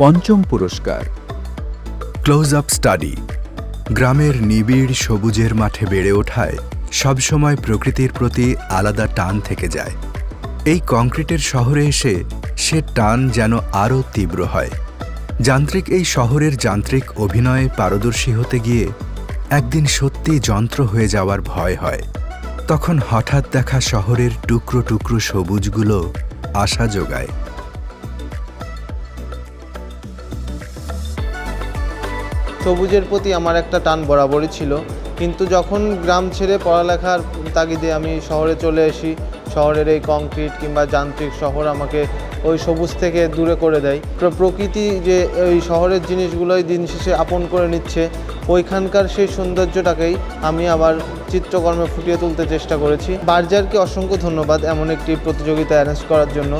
পঞ্চম পুরস্কার। Close up study গ্রামের নিবিড় সবুজের মাঠে বেড়ে ওঠায় সবসময় প্রকৃতির প্রতি আলাদা টান থেকে যায়। এই কংক্রিটের শহরে এসে সে টান যেন আরও তীব্র হয়। যান্ত্রিক এই শহরের যান্ত্রিক অভিনয়ে পারদর্শী হতে গিয়ে একদিন সত্যি যন্ত্র হয়ে যাওয়ার ভয় হয়। তখন হঠাৎ দেখা শহরের টুকরো টুকরো সবুজগুলো আশা যোগায়। সবুজের প্রতি আমার একটা টান বরাবরই ছিল। কিন্তু যখন গ্রাম ছেড়ে পড়ালেখার তাগিদে আমি শহরে চলে আসি শহরের এই কংক্রিট কিংবা যান্ত্রিক শহর আমাকে ওই সবুজ থেকে দূরে করে দেয়। প্রকৃতি যে ওই শহরের জিনিসগুলোই দিন শেষে আপন করে নিচ্ছে, ওইখানকার সেই সৌন্দর্যটাকেই আমি আবার চিত্রকর্মে ফুটিয়ে তুলতে চেষ্টা করেছি। বার্জারকে অসংখ্য ধন্যবাদ এমন একটি প্রতিযোগিতা অ্যারেঞ্জ করার জন্য।